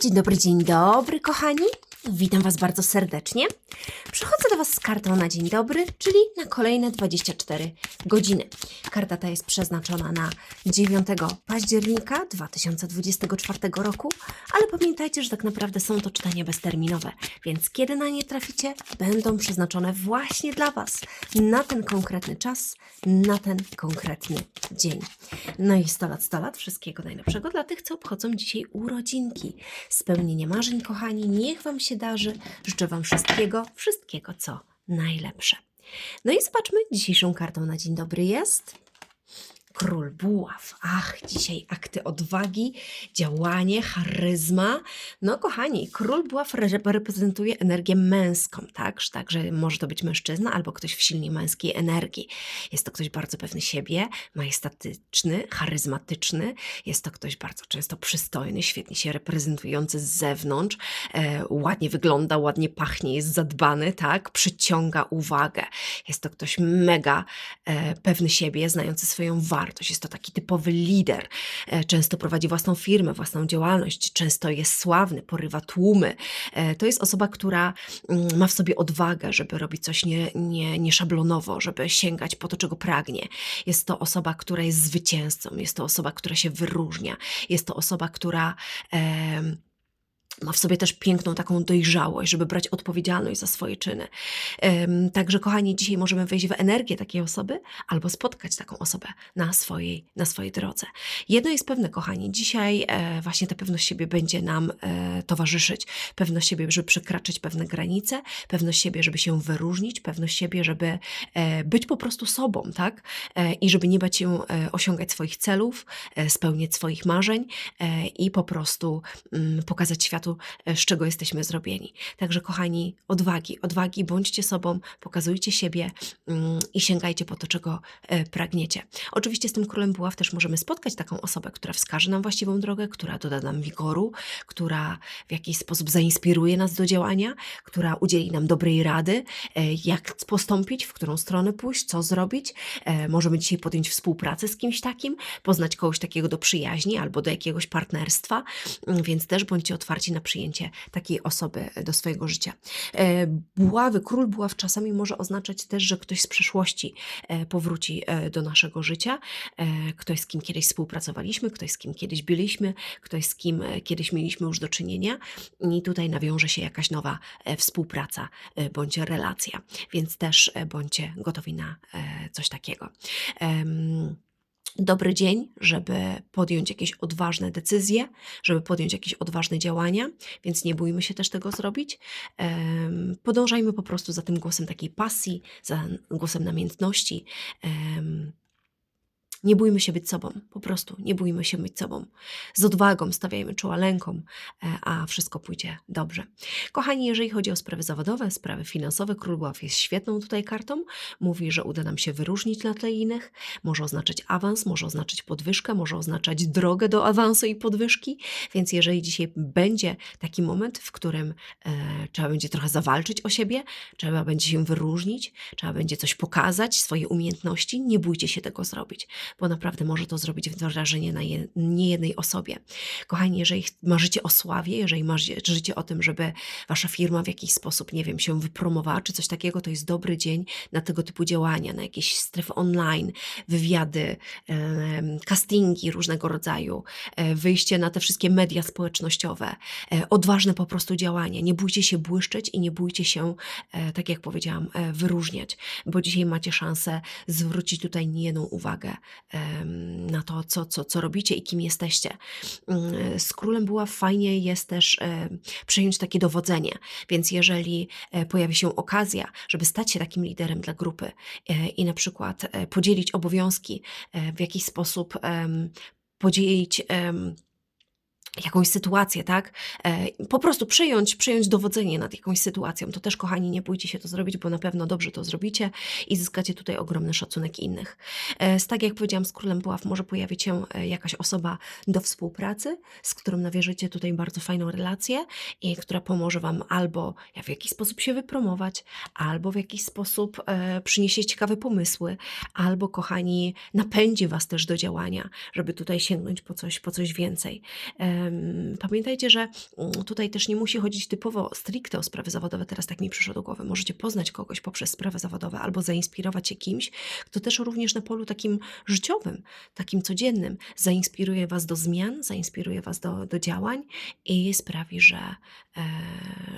dzień dobry, dzień dobry, kochani. Witam Was bardzo serdecznie. Przychodzę do Was z kartą na dzień dobry, czyli na kolejne 24 godziny. Karta ta jest przeznaczona na 9 października 2024 roku, ale pamiętajcie, że tak naprawdę są to czytania bezterminowe, więc kiedy na nie traficie, będą przeznaczone właśnie dla Was na ten konkretny czas, na ten konkretny dzień. No i 100 lat, 100 lat, wszystkiego najlepszego dla tych, co obchodzą dzisiaj urodzinki. Spełnienie marzeń, kochani, niech Wam się darzy. Życzę Wam wszystkiego, wszystkiego, co najlepsze. No i zobaczmy, dzisiejszą kartą na dzień dobry jest Król Buław. Ach, dzisiaj akty odwagi, działanie, charyzma. No, kochani, Król Buław re- reprezentuje energię męską, tak? Także może to być mężczyzna albo ktoś w silnie męskiej energii. Jest to ktoś bardzo pewny siebie, majestatyczny, charyzmatyczny. Jest to ktoś bardzo często przystojny, świetnie się reprezentujący z zewnątrz. E, ładnie wygląda, ładnie pachnie, jest zadbany, tak? Przyciąga uwagę. Jest to ktoś mega e, pewny siebie, znający swoją wartość. Jest to taki typowy lider. E, często prowadzi własną firmę, własną działalność, często jest sławny, porywa tłumy. E, to jest osoba, która mm, ma w sobie odwagę, żeby robić coś nie, nie, nieszablonowo, żeby sięgać po to, czego pragnie. Jest to osoba, która jest zwycięzcą, jest to osoba, która się wyróżnia, jest to osoba, która. Ma w sobie też piękną taką dojrzałość, żeby brać odpowiedzialność za swoje czyny. Także, kochani, dzisiaj możemy wejść w energię takiej osoby albo spotkać taką osobę na swojej, na swojej drodze. Jedno jest pewne, kochani, dzisiaj e, właśnie ta pewność siebie będzie nam e, towarzyszyć. Pewność siebie, żeby przekraczać pewne granice, pewność siebie, żeby się wyróżnić, pewność siebie, żeby e, być po prostu sobą, tak? I żeby nie bać się osiągać swoich celów, spełniać swoich marzeń i po prostu mm, pokazać światu, e, z czego jesteśmy zrobieni. Także, kochani, odwagi, odwagi, bądźcie sobą, pokazujcie siebie mm, i sięgajcie po to, czego e, pragniecie. Oczywiście z tym królem buław też możemy spotkać taką osobę, która wskaże nam właściwą drogę, która doda nam wigoru, która w jakiś sposób zainspiruje nas do działania, która udzieli nam dobrej rady, e, jak postąpić, w którą stronę pójść, co zrobić. Możemy dzisiaj podjąć współpracę z kimś takim, poznać kogoś takiego do przyjaźni albo do jakiegoś partnerstwa, Mm, więc też bądźcie otwarci na przyjęcie takiej osoby do swojego życia. E, Buławy, król buław czasami może oznaczać też, że ktoś z przeszłości e, powróci e, do naszego życia, ktoś z kim kiedyś współpracowaliśmy, ktoś z kim kiedyś byliśmy, ktoś z kim kiedyś mieliśmy już do czynienia i tutaj nawiąże się jakaś nowa współpraca bądź relacja, więc też bądźcie gotowi na coś takiego. Dobry dzień, żeby podjąć jakieś odważne decyzje, żeby podjąć jakieś odważne działania, więc nie bójmy się też tego zrobić. Podążajmy po prostu za tym głosem takiej pasji, za głosem namiętności. Nie bójmy się być sobą, po prostu nie bójmy się być sobą. Z odwagą stawiajmy czoła lękom, e, a wszystko pójdzie dobrze. Kochani, jeżeli chodzi o sprawy zawodowe, sprawy finansowe, Król Buław jest świetną tutaj kartą. Mówi, że uda nam się wyróżnić na tle innych. Może oznaczać awans, może oznaczać podwyżkę, może oznaczać drogę do awansu i podwyżki. Więc jeżeli dzisiaj będzie taki moment, w którym e, trzeba będzie trochę zawalczyć o siebie, trzeba będzie się wyróżnić, trzeba będzie coś pokazać, swoje umiejętności, nie bójcie się tego zrobić, bo naprawdę może to zrobić wrażenie na je, niejednej osobie. Kochani, jeżeli marzycie o sławie, jeżeli marzycie o tym, żeby wasza firma w jakiś sposób, nie wiem, się wypromowała czy coś takiego, to jest dobry dzień na tego typu działania, na jakieś strefy online, wywiady, castingi różnego rodzaju, e, wyjście na te wszystkie media społecznościowe, e, odważne po prostu działanie. Nie bójcie się błyszczeć i nie bójcie się, e, tak jak powiedziałam, wyróżniać, bo dzisiaj macie szansę zwrócić tutaj niejedną uwagę na to, co, co, co robicie i kim jesteście. Mm, Z królem była fajnie jest też przejąć takie dowodzenie, więc jeżeli e, pojawi się okazja, żeby stać się takim liderem dla grupy e, i na przykład e, podzielić obowiązki, w jakiś sposób podzielić jakąś sytuację, tak? E, po prostu przyjąć, przyjąć dowodzenie nad jakąś sytuacją. To też, kochani, nie bójcie się to zrobić, bo na pewno dobrze to zrobicie i zyskacie tutaj ogromny szacunek innych. E, z, tak jak powiedziałam, z Królem Buław może pojawić się e, jakaś osoba do współpracy, z którą nawierzycie tutaj bardzo fajną relację i która pomoże Wam albo w jakiś sposób się wypromować, albo w jakiś sposób przyniesie ciekawe pomysły, albo, kochani, napędzi Was też do działania, żeby tutaj sięgnąć po coś, po coś więcej. Pamiętajcie, że mm, tutaj też nie musi chodzić typowo stricte o sprawy zawodowe, teraz tak mi przyszło do głowy. Możecie poznać kogoś poprzez sprawy zawodowe albo zainspirować się kimś, kto też również na polu takim życiowym, takim codziennym zainspiruje Was do zmian, zainspiruje Was do, do działań i sprawi, że, e,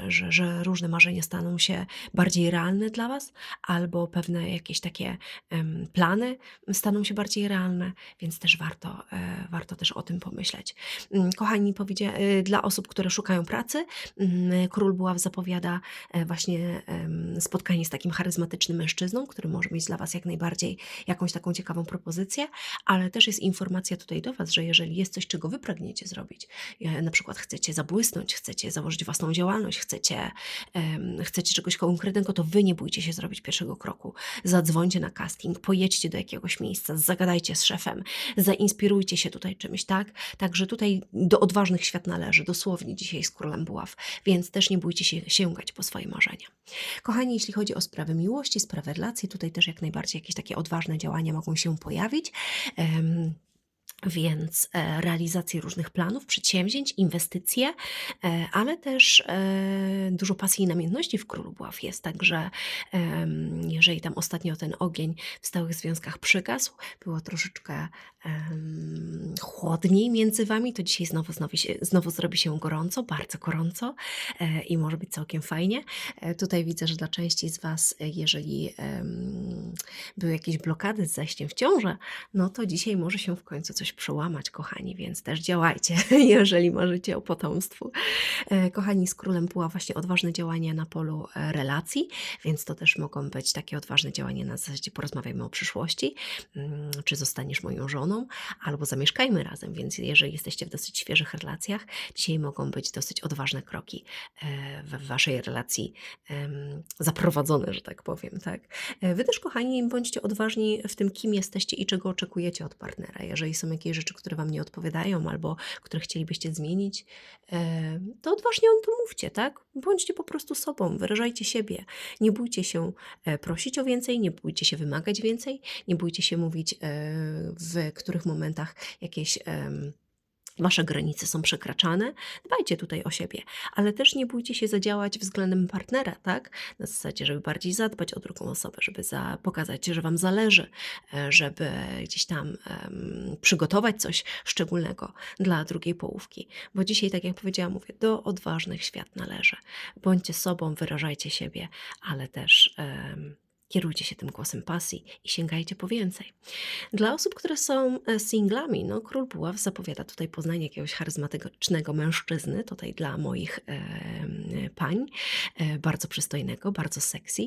że, że różne marzenia staną się bardziej realne dla Was, albo pewne jakieś takie plany staną się bardziej realne, więc też warto, e, warto też o tym pomyśleć. Mm, Kochani, powiedzia- e, dla osób, które szukają pracy, mm, Król Buław zapowiada e, właśnie spotkanie z takim charyzmatycznym mężczyzną, który może mieć dla Was jak najbardziej jakąś taką ciekawą propozycję, ale też jest informacja tutaj do Was, że jeżeli jest coś, czego Wy pragniecie zrobić, e, na przykład chcecie zabłysnąć, chcecie założyć własną działalność, chcecie, chcecie czegoś konkretnego, to Wy nie bójcie się zrobić pierwszego kroku. Zadzwońcie na casting, pojedźcie do jakiegoś miejsca, zagadajcie z szefem, zainspirujcie się tutaj czymś, tak? Także tutaj do odważnych świat należy, dosłownie dzisiaj z Królem Buław, więc też nie bójcie się sięgać po swoje marzenia. Kochani, jeśli chodzi o sprawy miłości, sprawy relacji, tutaj też jak najbardziej jakieś takie odważne działania mogą się pojawić. Em, więc e, realizację różnych planów, przedsięwzięć, inwestycje, e, ale też e, dużo pasji i namiętności w Królu Buław jest. Także jeżeli tam ostatnio ten ogień w stałych związkach przygasł, było troszeczkę chłodniej między wami, to dzisiaj znowu, znowu, znowu zrobi się gorąco, bardzo gorąco i może być całkiem fajnie. Tutaj widzę, że dla części z Was, jeżeli były jakieś blokady z zajściem w ciążę, no to dzisiaj może się w końcu coś przełamać, kochani, więc też działajcie, jeżeli marzycie o potomstwu. E, Kochani, z Królem była właśnie odważne działania na polu e, relacji, więc to też mogą być takie odważne działania na zasadzie porozmawiajmy o przyszłości, mm, czy zostaniesz moją żoną, albo zamieszkajmy razem, więc jeżeli jesteście w dosyć świeżych relacjach, dzisiaj mogą być dosyć odważne kroki e, w waszej relacji zaprowadzone, że tak powiem, tak? Wy też, kochani, bądźcie odważni w tym, kim jesteście i czego oczekujecie od partnera. Jeżeli są jakieś rzeczy, które Wam nie odpowiadają albo które chcielibyście zmienić, e, to odważnie o tym mówcie, tak? Bądźcie po prostu sobą, wyrażajcie siebie. Nie bójcie się e, prosić o więcej, nie bójcie się wymagać więcej, nie bójcie się mówić, e, w których momentach jakieś. Wasze granice są przekraczane, dbajcie tutaj o siebie, ale też nie bójcie się zadziałać względem partnera, tak? Na zasadzie, żeby bardziej zadbać o drugą osobę, żeby za, pokazać, że Wam zależy, e, żeby gdzieś tam em, przygotować coś szczególnego dla drugiej połówki. Bo dzisiaj, tak jak powiedziałam, mówię, do odważnych świat należy. Bądźcie sobą, wyrażajcie siebie, ale też. em, Kierujcie się tym głosem pasji i sięgajcie po więcej. Dla osób, które są e, singlami, no Król Buław zapowiada tutaj poznanie jakiegoś charyzmatycznego mężczyzny, tutaj dla moich e, pań, e, bardzo przystojnego, bardzo sexy,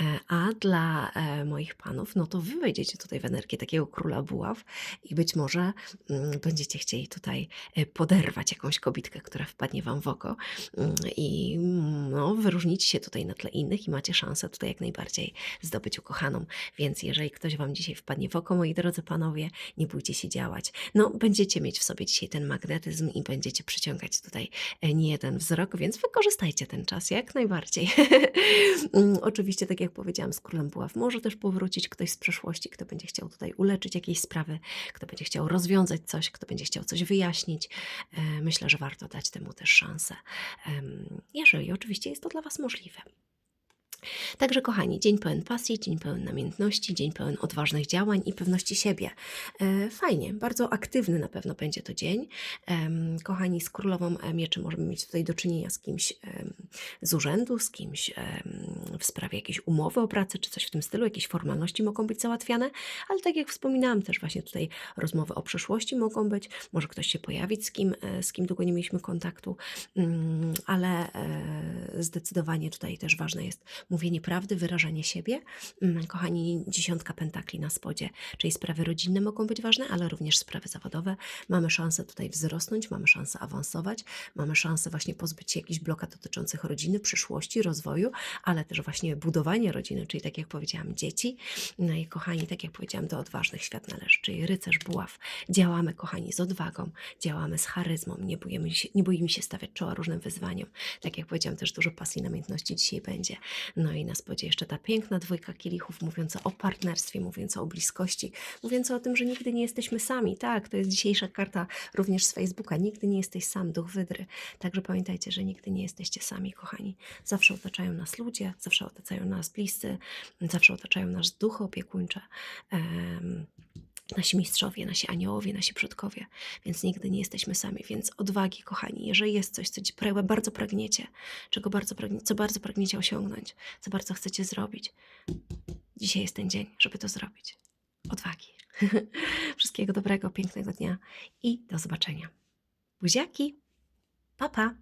e, a dla e, moich panów, no to wy wejdziecie tutaj w energię takiego Króla Buław i być może mm, będziecie chcieli tutaj e, poderwać jakąś kobitkę, która wpadnie wam w oko mm, i mm, no, wyróżnicie się tutaj na tle innych i macie szansę tutaj jak najbardziej zdobyć ukochaną. Więc jeżeli ktoś Wam dzisiaj wpadnie w oko, moi drodzy panowie, nie bójcie się działać. No, będziecie mieć w sobie dzisiaj ten magnetyzm i będziecie przyciągać tutaj e, nie jeden wzrok, więc wykorzystajcie ten czas jak najbardziej. Mm, Oczywiście, tak jak powiedziałam, z Królem Buław może też powrócić ktoś z przeszłości, kto będzie chciał tutaj uleczyć jakieś sprawy, kto będzie chciał rozwiązać coś, kto będzie chciał coś wyjaśnić. E, Myślę, że warto dać temu też szansę, jeżeli oczywiście jest to dla Was możliwe. Także kochani, dzień pełen pasji, dzień pełen namiętności, dzień pełen odważnych działań i pewności siebie. E, Fajnie, bardzo aktywny na pewno będzie to dzień. Kochani, z Królową Mieczy możemy mieć tutaj do czynienia z kimś z urzędu, z kimś w sprawie jakiejś umowy o pracę czy coś w tym stylu, jakieś formalności mogą być załatwiane, ale tak jak wspominałam też właśnie tutaj rozmowy o przyszłości mogą być, może ktoś się pojawić z kim, e, z kim długo nie mieliśmy kontaktu, Mm, ale e, zdecydowanie tutaj też ważne jest mówienie prawdy, wyrażanie siebie. Mm, Kochani, dziesiątka pentakli na spodzie, czyli sprawy rodzinne mogą być ważne, ale również sprawy zawodowe. Mamy szansę tutaj wzrosnąć, mamy szansę awansować, mamy szansę właśnie pozbyć się jakichś blokad dotyczących rodziny, przyszłości, rozwoju, ale też właśnie budowania rodziny, czyli tak jak powiedziałam, dzieci. No i kochani, tak jak powiedziałam, do odważnych świat należy, czyli rycerz buław. Działamy, kochani, z odwagą, działamy z charyzmą, nie boimy się, nie boimy się stawiać czoła różnym wyzwaniom. Tak jak powiedziałam, też dużo pasji i namiętności dzisiaj będzie. No i na spodzie jeszcze ta piękna dwójka kielichów, mówiąca o partnerstwie, mówiąca o bliskości, mówiąca o tym, że nigdy nie jesteśmy sami. Tak, to jest dzisiejsza karta również z Facebooka. Nigdy nie jesteś sam, duch wydry. Także pamiętajcie, że nigdy nie jesteście sami, kochani. Zawsze otaczają nas ludzie, zawsze otaczają nas bliscy, zawsze otaczają nas duchy opiekuńcze. em, Nasi mistrzowie, nasi aniołowie, nasi przodkowie, więc nigdy nie jesteśmy sami. Więc odwagi, kochani, jeżeli jest coś, co ci bardzo pragniecie, czego bardzo pragnie, co bardzo pragniecie osiągnąć, co bardzo chcecie zrobić, dzisiaj jest ten dzień, żeby to zrobić. Odwagi. Wszystkiego dobrego, pięknego dnia i do zobaczenia. Buziaki! Pa, pa!